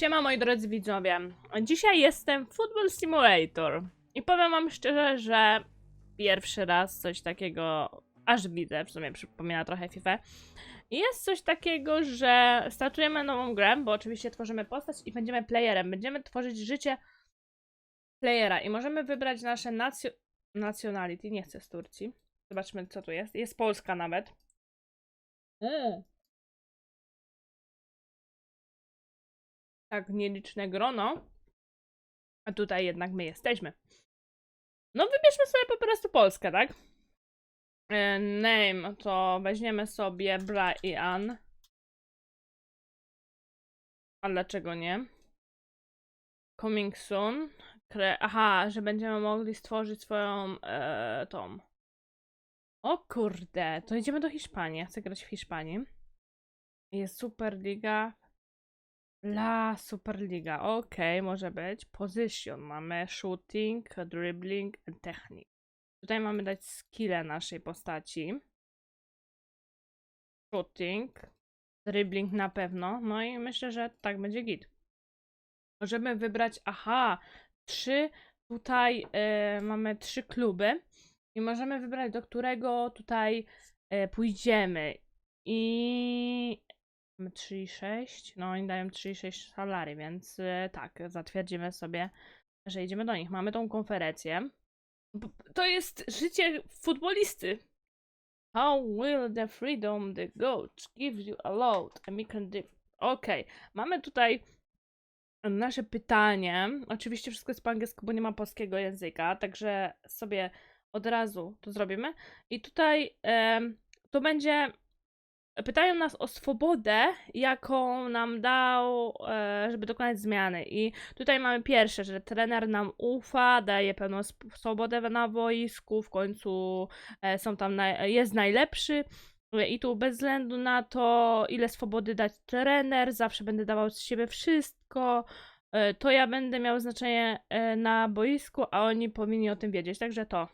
Siema moi drodzy widzowie. Dzisiaj jestem w Football Simulator i powiem wam szczerze, że pierwszy raz coś takiego aż widzę, w sumie przypomina trochę FIFA. Jest coś takiego, że startujemy nową grę, bo oczywiście tworzymy postać i będziemy playerem. Będziemy tworzyć życie playera i możemy wybrać nasze nacjo nationality. Nie chcę z Turcji. Zobaczmy co tu jest. Jest Polska nawet. Mm. Tak nieliczne grono. A tutaj jednak my jesteśmy. No wybierzmy sobie po prostu Polskę, tak? E, Name to weźmiemy sobie Brian. A dlaczego nie? Coming soon. Kre Aha, że będziemy mogli stworzyć swoją e, tą. O kurde, to idziemy do Hiszpanii. Chcę grać w Hiszpanii. Jest Superliga, La Superliga, okej, może być. Position, mamy shooting, dribbling and. Tutaj mamy dać skille naszej postaci. Shooting, dribbling na pewno, no i myślę, że tak będzie git. Możemy wybrać, aha, trzy, tutaj e, mamy trzy kluby i możemy wybrać, do którego tutaj e, pójdziemy. I 3,6. No oni dają 3,6 salary, więc y, tak, zatwierdzimy sobie, że idziemy do nich. Mamy tą konferencję. To jest życie futbolisty. How will the freedom the goats give you a load and we can Okej, mamy tutaj nasze pytanie. Oczywiście wszystko jest po angielsku, bo nie ma polskiego języka, także sobie od razu to zrobimy. I tutaj em, to będzie pytają nas o swobodę, jaką nam dał, e, żeby dokonać zmiany. I tutaj mamy pierwsze, że trener nam ufa, daje pełną swobodę na boisku, w końcu e, są tam jest najlepszy. I tu bez względu na to, ile swobody dać trener, zawsze będę dawał z siebie wszystko. E, To ja będę miał znaczenie na boisku, a oni powinni o tym wiedzieć. Także to.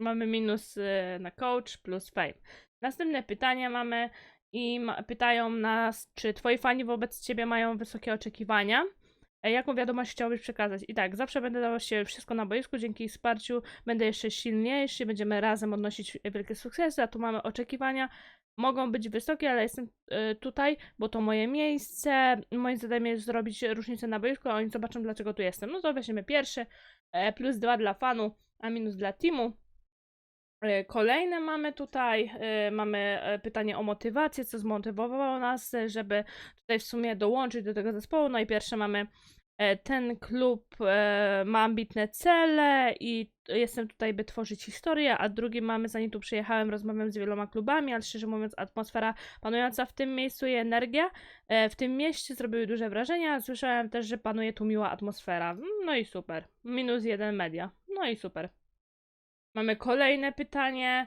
Mamy minus na coach plus fame. Następne pytanie mamy i ma, pytają nas, czy twoi fani wobec ciebie mają wysokie oczekiwania. E, Jaką wiadomość chciałbyś przekazać? I tak, zawsze będę dawał się wszystko na boisku, dzięki wsparciu będę jeszcze silniejszy, będziemy razem odnosić wielkie sukcesy, a tu mamy oczekiwania. Mogą być wysokie, ale jestem e, tutaj, bo to moje miejsce. Moim zadaniem jest zrobić różnicę na boisku, a oni zobaczą, dlaczego tu jestem. No to weźmiemy pierwszy, e, plus dwa dla fanu, a minus dla teamu. E, Kolejne mamy tutaj, e, mamy e, pytanie o motywację, co zmotywowało nas, żeby tutaj w sumie dołączyć do tego zespołu. No i pierwsze mamy, ten klub ma ambitne cele i jestem tutaj, by tworzyć historię, a drugi mamy, zanim tu przyjechałem, rozmawiam z wieloma klubami, ale szczerze mówiąc, atmosfera panująca w tym miejscu i energia w tym mieście zrobiły duże wrażenie. Słyszałem też, że panuje tu miła atmosfera. No i super. Minus jeden media. No i super. Mamy kolejne pytanie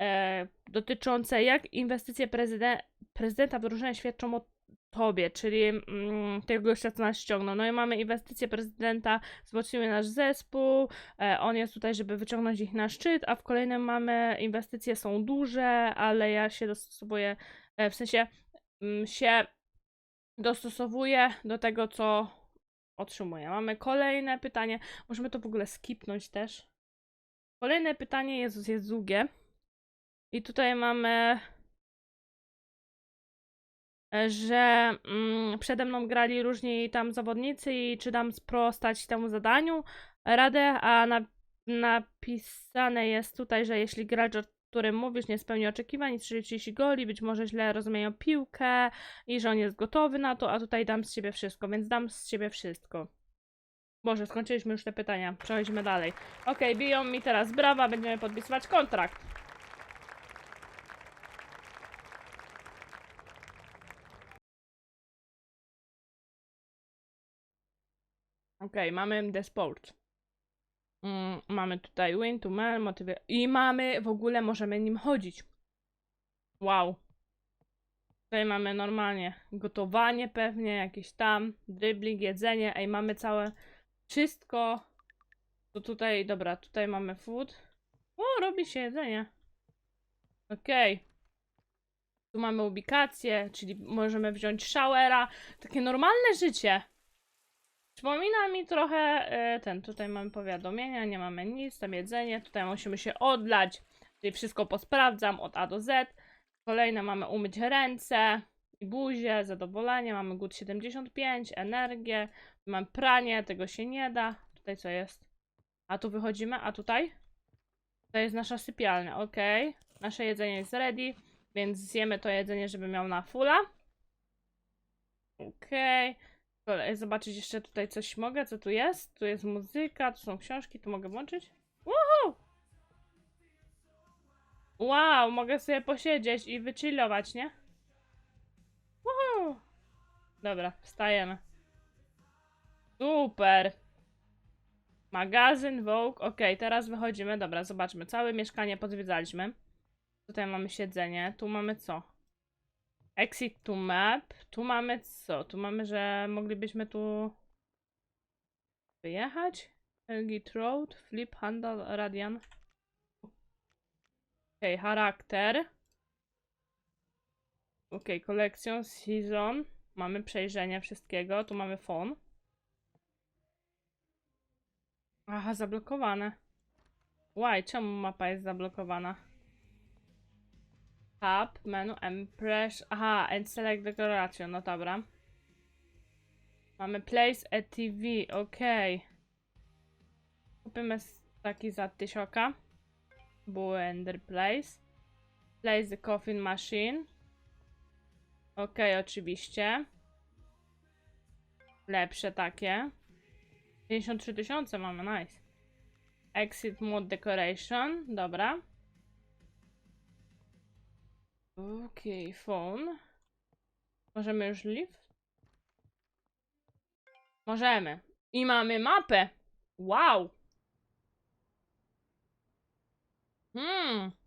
e, dotyczące jak inwestycje prezyden- prezydenta w drużynę świadczą o tobie, czyli mm, tego gościa, co nas ściągnął. No i mamy inwestycje prezydenta, wzmocniły nasz zespół, e, on jest tutaj, żeby wyciągnąć ich na szczyt, a w kolejnym mamy inwestycje są duże, ale ja się dostosowuję, e, w sensie mm, się dostosowuję do tego, co otrzymuję. Mamy kolejne pytanie, możemy to w ogóle skipnąć też. Kolejne pytanie jest, jest długie. I tutaj mamy, e, że mm, przede mną grali różni tam zawodnicy i czy dam sprostać temu zadaniu radę, a na, napisane jest tutaj, że jeśli gracz, o którym mówisz, nie spełni oczekiwań i 30 goli, być może źle rozumieją piłkę i że on jest gotowy na to, a tutaj dam z siebie wszystko, więc dam z siebie wszystko. Boże, skończyliśmy już te pytania. Przechodzimy dalej. Okej, biją mi teraz brawa, będziemy podpisywać kontrakt. Okej, mamy The Sport. Mm, mamy tutaj Win to Man, motywy. I mamy w ogóle, możemy nim chodzić. Wow. Tutaj mamy normalnie gotowanie pewnie, jakieś tam, dribbling, jedzenie. Ej, mamy całe wszystko. To tutaj, dobra, tutaj mamy food. O, robi się jedzenie. Okej. Tu mamy ubikację, czyli możemy wziąć showera. Takie normalne życie. Przypomina mi trochę e, ten, tutaj mamy powiadomienia, nie mamy nic, tam jedzenie, tutaj musimy się odlać, czyli wszystko posprawdzam od A do Z. Kolejne mamy umyć ręce buzię, zadowolenie, mamy głód 75, energię, mamy pranie, tego się nie da. Tutaj co jest? A tu wychodzimy, a tutaj? To jest nasza sypialnia, ok. Nasze jedzenie jest ready, więc zjemy to jedzenie, żeby miał na fulla. Okej. Okay. Zobaczyć jeszcze tutaj coś mogę, co tu jest? Tu jest muzyka, tu są książki, tu mogę włączyć? Woohoo! Wow, mogę sobie posiedzieć i wychillować, nie? Dobra, wstajemy. Super! Magazyn, Vogue. Ok, teraz wychodzimy. Dobra, zobaczmy. Całe mieszkanie pozwiedzaliśmy. Tutaj mamy siedzenie. Tu mamy co? Exit to map. Tu mamy co? Tu mamy, że moglibyśmy tu wyjechać. Git Road, Flip, Handle, Radian. Ok, charakter. Ok, kolekcjon, season. Mamy przejrzenie wszystkiego. Tu mamy phone. Aha, zablokowane. Why? Czemu mapa jest zablokowana? Tab, menu, Empress. Aha, and select decoration. No dobra. Mamy place a TV, okej. Kupimy s- taki za tysioka. Blender place. Place the coffin machine. Okej, oczywiście. Lepsze takie. 53 tysiące mamy, nice. Exit mode decoration, dobra. Okej, phone. Możemy już lift? Możemy. I mamy mapę. Wow. Hmm.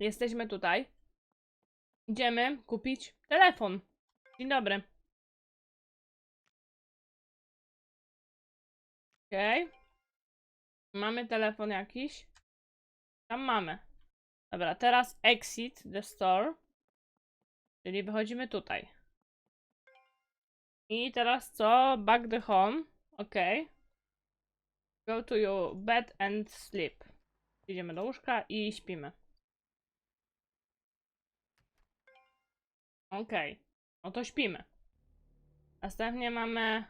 Jesteśmy tutaj. Idziemy kupić telefon. Dzień dobry. Okej. Mamy telefon jakiś. Tam mamy. Dobra, teraz exit the store. Czyli wychodzimy tutaj. I teraz co? Back the home. Okej. Go to your bed and sleep. Idziemy do łóżka i śpimy. Okej. No to śpimy. Następnie mamy...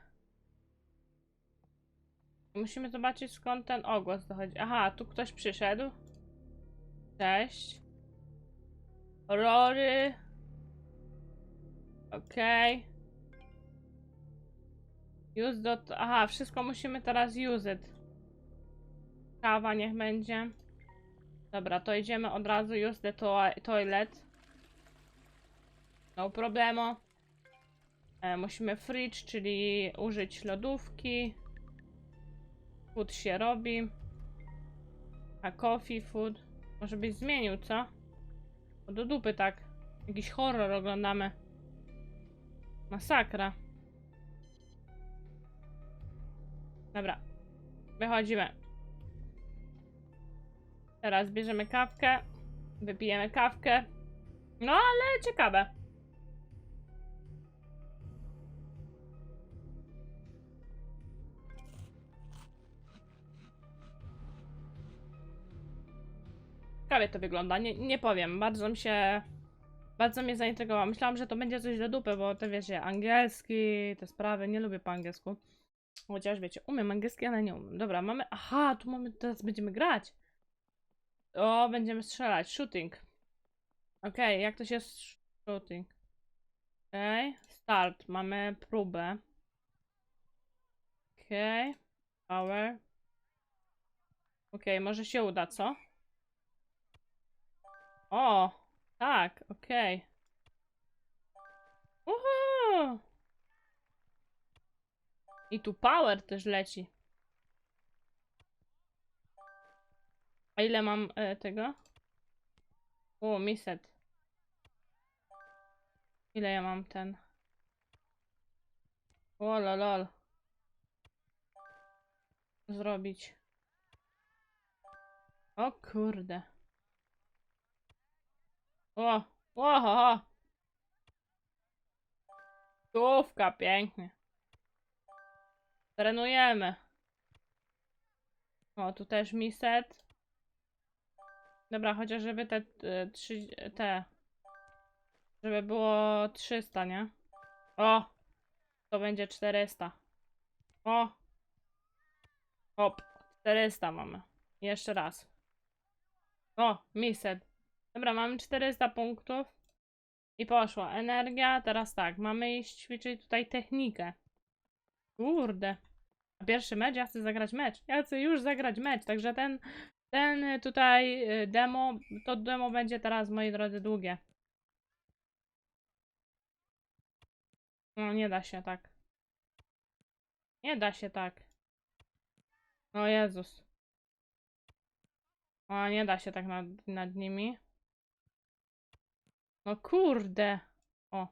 Musimy zobaczyć skąd ten ogłos dochodzi. Aha, tu ktoś przyszedł. Cześć. Rory. Okej. Use dot... Aha, wszystko musimy teraz use it. Kawa niech będzie. Dobra, to idziemy od razu use the to toilet. No problemo. E, musimy fridge, czyli użyć lodówki. Food się robi. A coffee, food. Może byś zmienił, co? Do dupy tak. Jakiś horror oglądamy. Masakra. Dobra. Wychodzimy. Teraz bierzemy kawkę. Wypijemy kawkę. No ale ciekawe. Ciekawie to wygląda, nie, nie powiem, bardzo mi się, bardzo mnie zaintrygowało. Myślałam, że to będzie coś do dupy, bo to wiecie, angielski, te sprawy, nie lubię po angielsku. Chociaż wiecie, umiem angielski, ale nie umiem. Dobra, mamy, aha, tu mamy, teraz będziemy grać. O, będziemy strzelać, shooting. Okej, jak to się shooting? Okej, start, mamy próbę. Okej, power. Okej, może się uda, co? O, tak, okej. Uhu! I tu power też leci. A ile mam e, tego? O, miset. Ile ja mam ten? O, lol. Zrobić. O kurde. O, o, ho, ho. Stówka, pięknie. Trenujemy. O, tu też mi set. Dobra, chociaż żeby te trzy, te, żeby było 300, nie? O! To będzie 400. O! Hop, 400 mamy. Jeszcze raz. O, miset. Dobra, mamy 400 punktów. I poszła energia. Teraz tak, mamy iść ćwiczyć tutaj technikę. Kurde. Pierwszy mecz? Ja chcę zagrać mecz. Ja chcę już zagrać mecz, także ten, ten tutaj y, demo, to demo będzie teraz, moi drodzy, długie. No, nie da się tak. Nie da się tak. O Jezus. O, nie da się tak nad, nad nimi. No kurde. O.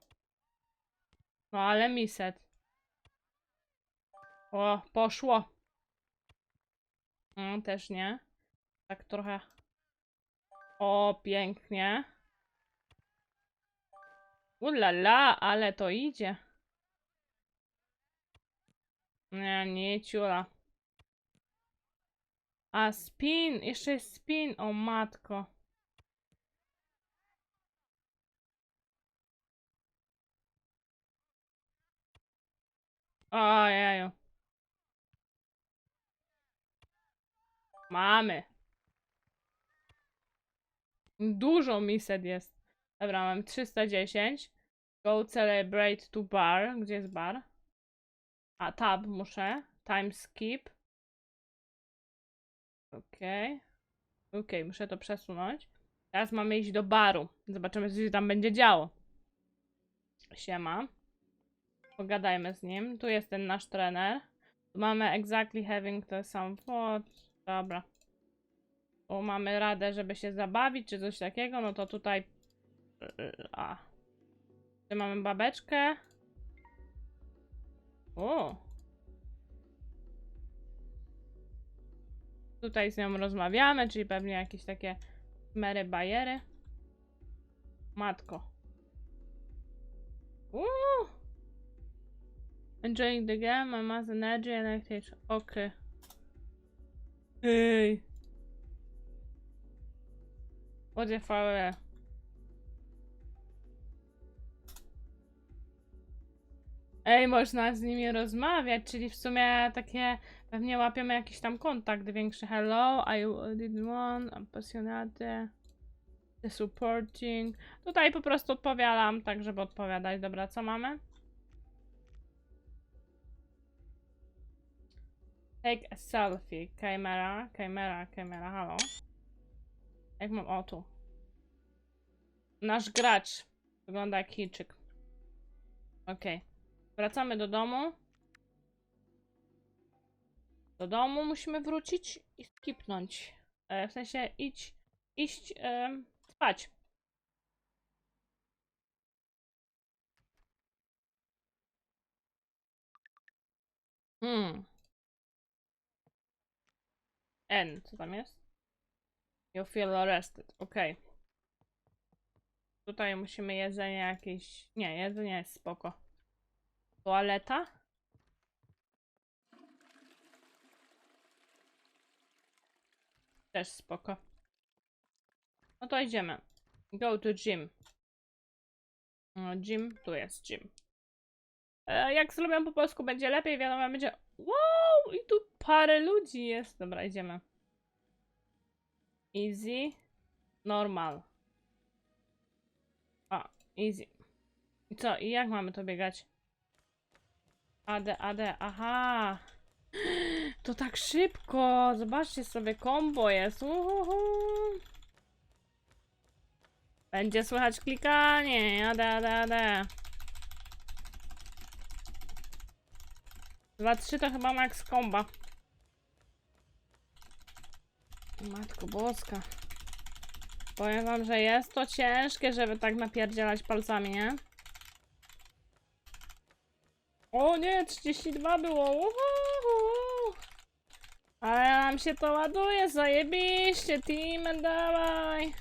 No ale miset. O, poszło. Mm, też nie. Tak trochę. O, pięknie. Ulala, ale to idzie. Nie, nie ciula. A spin, jeszcze jest spin, o matko. Ojeju. Mamy. Dużo mised jest. Dobra, mam 310. Go celebrate to bar. Gdzie jest bar? A, tab muszę. Time skip. Okej. Okej, muszę to przesunąć. Teraz mamy iść do baru. Zobaczymy, co się tam będzie działo. Siema. Pogadajmy z nim. Tu jest ten nasz trener. Tu mamy exactly having the same thought. Dobra. Tu mamy radę, żeby się zabawić, czy coś takiego. No to tutaj... A. Tu mamy babeczkę. O. Tutaj z nią rozmawiamy, czyli pewnie jakieś takie mery bajery. Matko. Uuu. Enjoying the game, I must energy and activation. Okay. Hey. What the fuck? Ej, można z nimi rozmawiać, czyli w sumie takie pewnie łapiemy jakiś tam kontakt większy. Hello, I did one, appassionate, the supporting. Tutaj po prostu odpowiadam, tak żeby odpowiadać. Dobra, co mamy? Take a selfie. Kamera, kamera, kamera, halo. Jak mam, o tu. Nasz gracz. Wygląda jak Chińczyk. Okej. Wracamy do domu. Do domu musimy wrócić i skipnąć. E, w sensie idź, iść em, spać. Hmm. N, co tam jest? You feel arrested. Okej. Tutaj musimy jedzenie jakieś. Nie, jedzenie jest spoko. Toaleta? Też spoko. No to idziemy. Go to gym. No, gym, tu jest gym. E, jak zrobią po polsku będzie lepiej, wiadomo, będzie wow, i tu parę ludzi jest. Dobra, idziemy. Easy. Normal. A, easy. I co? I jak mamy to biegać? AD, AD, aha. To tak szybko. Zobaczcie sobie, kombo jest. Uhuhu. Będzie słychać klikanie. AD, AD, AD. 2, 3 to chyba max komba. Matko boska. Powiem wam, że jest to ciężkie, żeby tak napierdzielać palcami, nie? O nie, 32 było. Uhu. Ale nam się to ładuje, zajebiście, team, dawaj.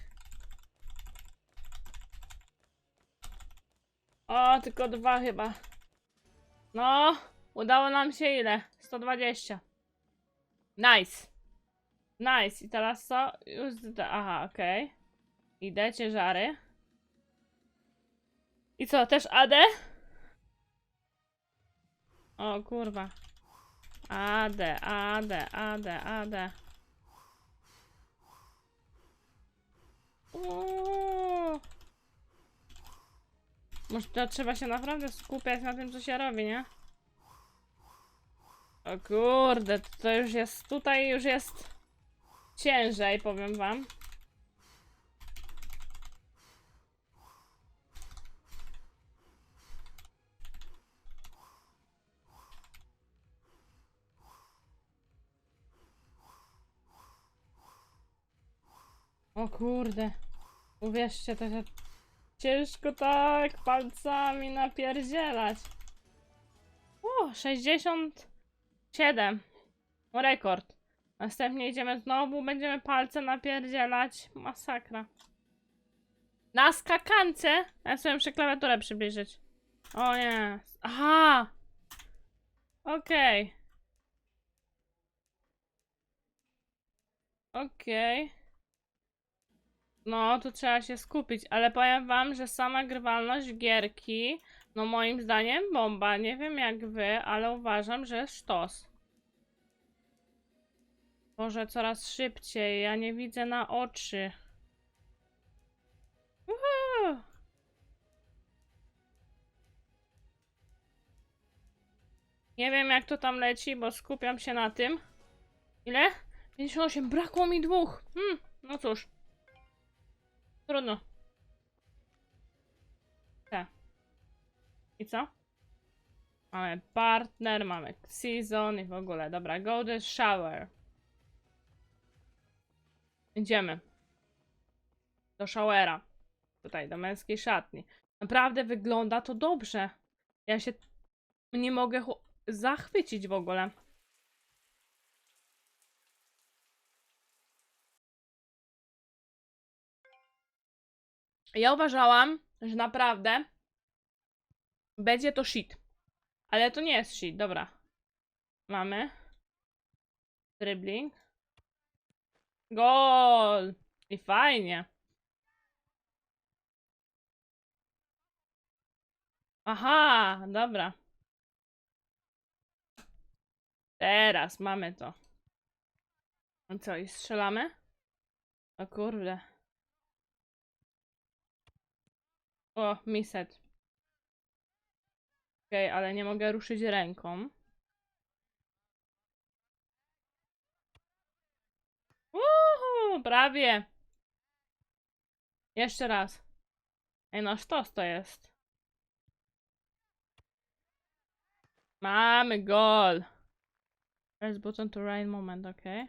O, tylko dwa chyba. No, udało nam się ile? 120. Nice. Nice. I teraz co? Już... Aha, okej. Idę, ciężary. I co, też AD? O kurwa. AD, AD, AD, AD. Uuu. Może to trzeba się naprawdę skupiać na tym, co się robi, nie? O kurde, to już jest, tutaj już jest ciężej, powiem wam. O kurde. Uwierzcie, to się ciężko tak palcami napierdzielać. O, 67. Rekord. Następnie idziemy znowu, będziemy palce napierdzielać. Masakra. Na skakance. Ja sobie muszę klawiaturę przybliżyć. O nie. Aha. Okej. Okej. No, tu trzeba się skupić, ale powiem wam, że sama grywalność gierki, no moim zdaniem bomba. Nie wiem jak wy, ale uważam, że sztos. Może coraz szybciej, ja nie widzę na oczy. Uhu. Nie wiem jak to tam leci, bo skupiam się na tym. Ile? 58, brakło mi dwóch. Hmm, no cóż. Trudno. I co? Mamy partner, mamy season i w ogóle. Dobra, golden shower. Idziemy. Do showera. Tutaj, do męskiej szatni. Naprawdę wygląda to dobrze. Ja się nie mogę zachwycić w ogóle. Ja uważałam, że naprawdę będzie to shit. Ale to nie jest shit, dobra. Mamy. Dribbling. Gol! I fajnie. Aha, dobra. Teraz mamy to. No co, i strzelamy? O kurde. O, miset. Okej, ale nie mogę ruszyć ręką. Uhu, prawie. Jeszcze raz. Ej, no sztos to jest. Mamy gol. Press button to right moment, okej.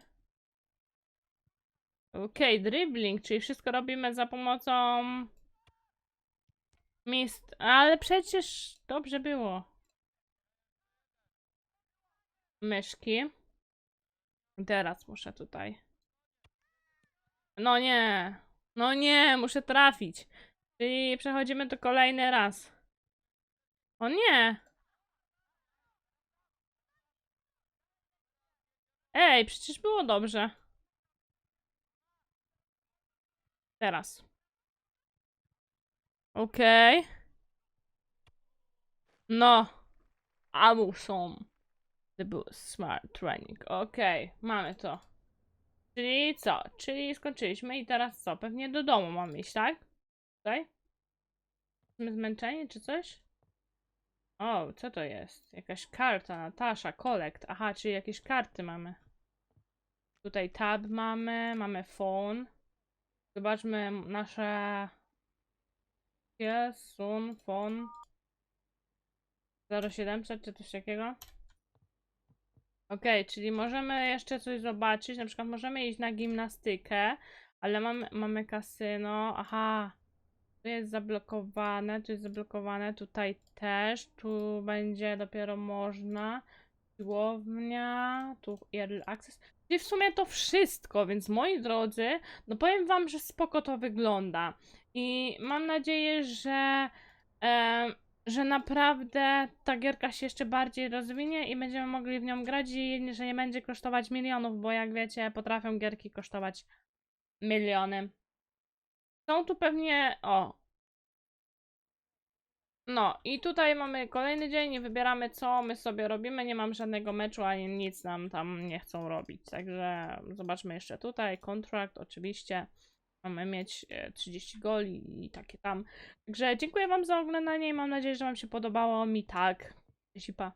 Okej, dribbling, czyli wszystko robimy za pomocą Mist, ale przecież dobrze było. Myszki. Teraz muszę tutaj. No nie. No nie, muszę trafić. Czyli przechodzimy to kolejny raz. O nie. Ej, przecież było dobrze. Teraz. Okej. No. Amuson. The boost. Smart training. Okej, mamy to. Czyli co? Czyli skończyliśmy i teraz co? Pewnie do domu mamy iść, tak? Tutaj? Jesteśmy zmęczeni czy coś? O, co to jest? Jakaś karta, Natasza, collect. Aha, czyli jakieś karty mamy. Tutaj tab mamy, mamy phone. Zobaczmy nasze sun, fon. 0700 czy coś takiego? Okej, czyli możemy jeszcze coś zobaczyć. Na przykład możemy iść na gimnastykę, ale mamy, mamy kasyno. Aha, tu jest zablokowane, tu jest zablokowane, tutaj też. Tu będzie dopiero można. Siłownia, tu early access. Czyli w sumie to wszystko, więc moi drodzy, no powiem wam, że spoko to wygląda. I mam nadzieję, że, em, że naprawdę ta gierka się jeszcze bardziej rozwinie i będziemy mogli w nią grać i że nie będzie kosztować milionów, bo jak wiecie, potrafią gierki kosztować miliony. Są tu pewnie. O. No, i tutaj mamy kolejny dzień wybieramy, co my sobie robimy. Nie mam żadnego meczu, ani nic nam tam nie chcą robić. Także zobaczmy jeszcze tutaj. Kontrakt, oczywiście. Mamy mieć e, 30 goli i takie tam. Także dziękuję Wam za oglądanie i mam nadzieję, że Wam się podobało. Mi tak. Cześć i pa.